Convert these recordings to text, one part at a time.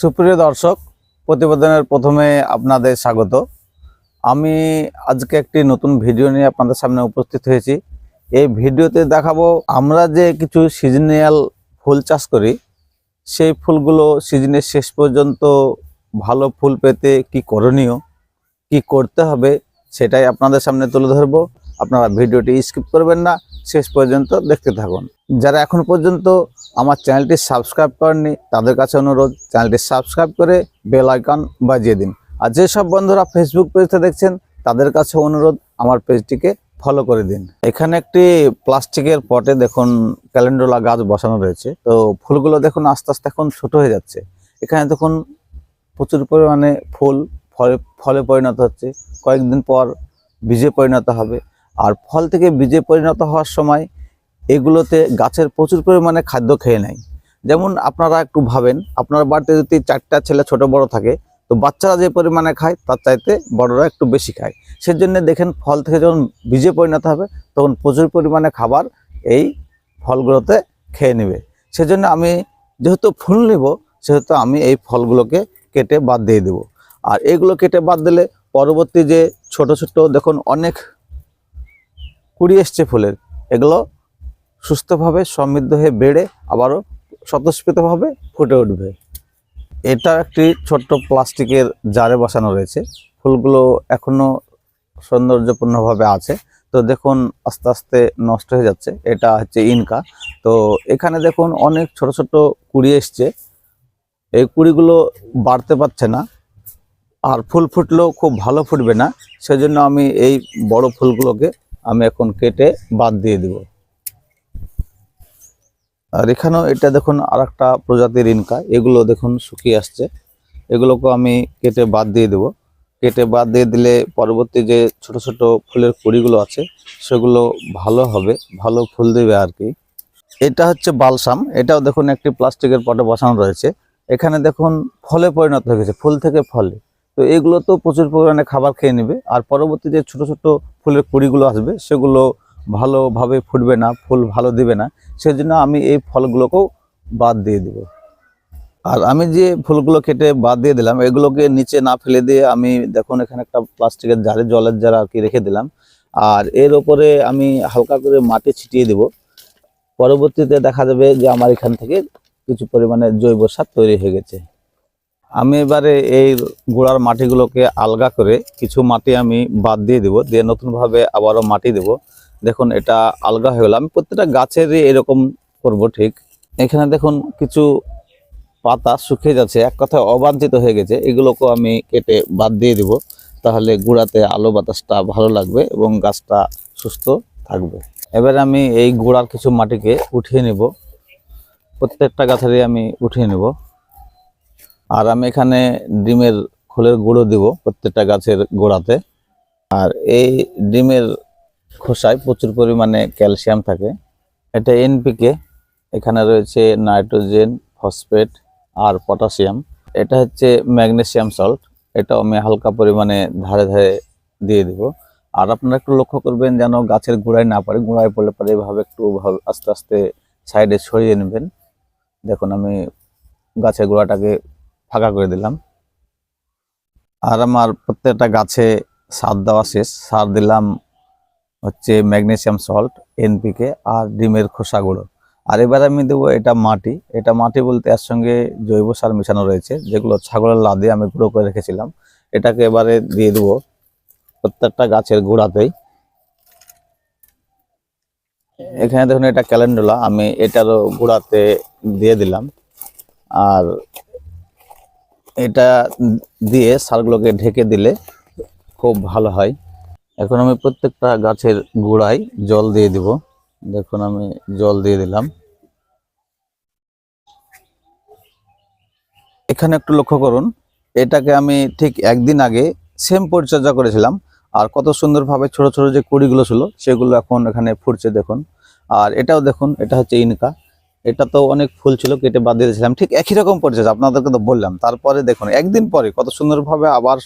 সুপ্রিয় দর্শক, প্রতিবেদনের প্রথমে আপনাদের স্বাগত। আমি আজকে একটি নতুন ভিডিও নিয়ে আপনাদের সামনে উপস্থিত হয়েছি। এই ভিডিওতে দেখাবো, আমরা যে কিছু সিজনাল ফুল চাষ করি, সেই ফুলগুলো সিজনের শেষ পর্যন্ত ভালো ফুল পেতে কি করণীয়, কি করতে হবে, সেটাই আপনাদের সামনে তুলে ধরবো। আপনারা ভিডিওটি স্কিপ করবেন না, শেষ পর্যন্ত দেখতে থাকুন। যারা এখন পর্যন্ত আমার চ্যানেলটি সাবস্ক্রাইব করেননি, তাদের কাছে অনুরোধ, চ্যানেলটি সাবস্ক্রাইব করে বেল আইকন বাজিয়ে দিন। আর যেসব বন্ধুরা ফেসবুক পেজটা দেখছেন, তাদের কাছে অনুরোধ, আমার পেজটিকে ফলো করে দিন। এখানে একটি প্লাস্টিকের পটে দেখুন, ক্যালেন্ডোলা গাছ বসানো রয়েছে। তো ফুলগুলো দেখুন, আস্তে আস্তে এখন ছোট হয়ে যাচ্ছে। এখানে দেখুন, প্রচুর পরিমাণে ফুল, ফলে ফলে পরিণত হচ্ছে। কয়েকদিন পর বীজে পরিণত হবে। আর ফল থেকে বীজে পরিণত হওয়ার সময় এগুলোতে গাছের প্রচুর পরিমাণে খাদ্য খেয়ে নেয়। যেমন আপনারা একটু ভাবেন, আপনার বাড়িতে যদি চারটা ছেলে ছোট বড় থাকে, তো বাচ্চারা যে পরিমাণে খায়, তার চাইতে বড়রা একটু বেশি খায়। সেজন্য দেখেন ফল থেকে যখন বীজে পরিণত হবে, তখন প্রচুর পরিমাণে খাবার এই ফলগুলোতে খেয়ে নেবে। সেজন্য আমি যেহেতু ফুল নেব, সেহেতু আমি এই ফলগুলোকে কেটে বাদ দিয়ে দেব। আর এগুলো কেটে বাদ দিলে পরবর্তী যে ছোট ছোট দেখুন অনেক কুড়ি এসছে ফুলের। এগুলো সুস্থভাবে সমৃদ্ধ হয়ে বেড়ে আবারও স্বতঃস্ফূর্তভাবে ফুটে উঠবে। এটা একটি ছোট্ট প্লাস্টিকের জারে বসানো রয়েছে। ফুলগুলো এখনও সৌন্দর্যপূর্ণভাবে আছে। তো দেখুন, আস্তে আস্তে নষ্ট হয়ে যাচ্ছে। এটা হচ্ছে ইনকা। তো এখানে দেখুন, অনেক ছোট ছোট কুড়ি এসছে। এই কুড়িগুলো বাড়তে পারছে না। আর ফুল ফুটলেও খুব ভালো ফুটবে না। সেজন্য আমি এই বড় ফুলগুলোকে আমি এখন কেটে বাদ দিয়ে দিব। আর এখানেও এটা দেখুন আর একটা প্রজাতির ইনকা, এগুলো দেখুন শুকিয়ে আসছে। এগুলোকে আমি কেটে বাদ দিয়ে দেব। কেটে বাদ দিয়ে দিলে পরবর্তী যে ছোট ছোট ফুলের কুড়িগুলো আছে, সেগুলো ভালো হবে, ভালো ফুল দেবে আর কি। এটা হচ্ছে বালসাম, এটাও দেখুন একটি প্লাস্টিকের পটে বসানো রয়েছে। এখানে দেখুন ফলে পরিণত হয়ে গেছে, ফুল থেকে ফলে। তো এগুলো তো প্রচুর পরিমাণে খাবার খেয়ে নেবে। আর পরবর্তী যে ছোট ছোট ফুলের কুড়িগুলো আসবে, সেগুলো ভালোভাবে ফুটবে না, ফুল ভালো দিবে না। সেজন্য আমি এই ফলগুলোকেও বাদ দিয়ে দেব। আর আমি যে ফুলগুলো কেটে বাদ দিয়ে দিলাম, এগুলোকে নিচে না ফেলে দিয়ে আমি দেখুন, এখানে একটা প্লাস্টিকের জারে, জলের জার আর কি রেখে দিলাম। আর এর ওপরে আমি হালকা করে মাটি ছিটিয়ে দেব। পরবর্তীতে দেখা যাবে যে আমার এখান থেকে কিছু পরিমাণে জৈব সার তৈরি হয়ে গেছে। আমি এবারে এই গোড়ার মাটিগুলোকে আলগা করে কিছু মাটি আমি বাদ দিয়ে দেব, দিয়ে নতুনভাবে আবারও মাটি দেব। দেখুন, এটা আলগা হয়ে গেল। আমি প্রত্যেকটা গাছেরই এরকম করব ঠিক। এখানে দেখুন, কিছু পাতা শুকিয়ে যাচ্ছে। এক কথায় অবাঞ্ছিত হয়ে গেছে। এগুলোকেও আমি কেটে বাদ দিয়ে দিব। তাহলে গুড়াতে আলো বাতাসটা ভালো লাগবে এবং গাছটা সুস্থ থাকবে। এবার আমি এই গোড়ার কিছু মাটিকে উঠিয়ে নেব। প্রত্যেকটা গাছেরই আমি উঠিয়ে নেব। আর আমি এখানে ডিমের খোলের গুঁড়ো দিব প্রত্যেকটা গাছের গোড়াতে। আর এই ডিমের খোসায় প্রচুর পরিমাণে ক্যালসিয়াম থাকে। এটা এনপিকে, এখানে রয়েছে নাইট্রোজেন, ফসফেট আর পটাশিয়াম। এটা হচ্ছে ম্যাগনেসিয়াম সল্ট, এটাও আমি হালকা পরিমাণে ধারে ধারে দিয়ে দিব। আর আপনারা একটু লক্ষ্য করবেন যেন গাছের গোড়ায় না পারে গোড়ায় পড়লে পরে এভাবে একটু আস্তে আস্তে সাইডে সরিয়ে নেবেন। দেখুন আমি গাছের গোড়াটাকে ফাঁকা করে দিলাম। আর আমার প্রত্যেকটা গাছে সার দেওয়া শেষ। সার দিলাম হচ্ছে ম্যাগনেশিয়াম সল্ট এনপিকে আর ডিমের খোসা গুঁড়ো। আর এবার আমি দেবো এটা মাটি। এটা মাটি বলতে এর সঙ্গে জৈব সার মেশানো রয়েছে, যেগুলো ছাগলের লাদে আমি গুঁড়ো করে রেখেছিলাম। এটাকে এবারে দিয়ে দেবো প্রত্যেকটা গাছের গোড়াতেই। এখানে দেখুন এটা ক্যালেন্ডুলা, আমি এটারও গোড়াতে দিয়ে দিলাম। আর এটা দিয়ে সারগুলোকে ঢেকে দিলে খুব ভালো হয়। এখন আমি প্রত্যেকটা গাছের গোড়ায় জল দিয়ে দিব। দেখুন, আমি জল দিয়ে দিলাম। এখানে একটু লক্ষ্য করুন, এটাকে আমি ঠিক একদিন আগে সেম পরিচর্যা করেছিলাম। আর কত সুন্দরভাবে ছোট ছোট যে কুড়িগুলো ছিল, সেগুলো এখন এখানে ফুটছে, দেখুন। আর এটাও দেখুন, এটা হচ্ছে ইনকা। এটা তো অনেক ফুল ছিল, কেটে বাদ দিয়ে দিয়েছিলাম। ঠিক একই রকম পরিচর্যা আপনাদেরকে তো বললাম। তারপরে দেখুন, একদিন পরে কত সুন্দরভাবে আবার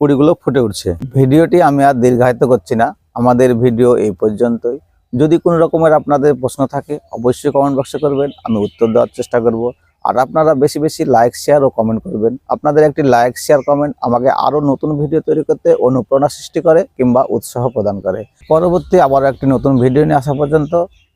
কুড়িগুলো ফুটে উঠছে। ভিডিওটি আমি আর দীর্ঘায়িত করছি না, আমাদের ভিডিও এই পর্যন্তই। যদি কোনো রকমের আপনাদের প্রশ্ন থাকে, অবশ্যই কমেন্ট বক্সে করবেন, আমি উত্তর দেওয়ার চেষ্টা করব। আর আপনারা বেশি বেশি লাইক শেয়ার ও কমেন্ট করবেন। আপনাদের একটি লাইক শেয়ার কমেন্ট আমাকে আরও নতুন ভিডিও তৈরি করতে অনুপ্রেরণা সৃষ্টি করে কিংবা উৎসাহ প্রদান করে। পরবর্তী আবার একটি নতুন ভিডিও নিয়ে আসা পর্যন্ত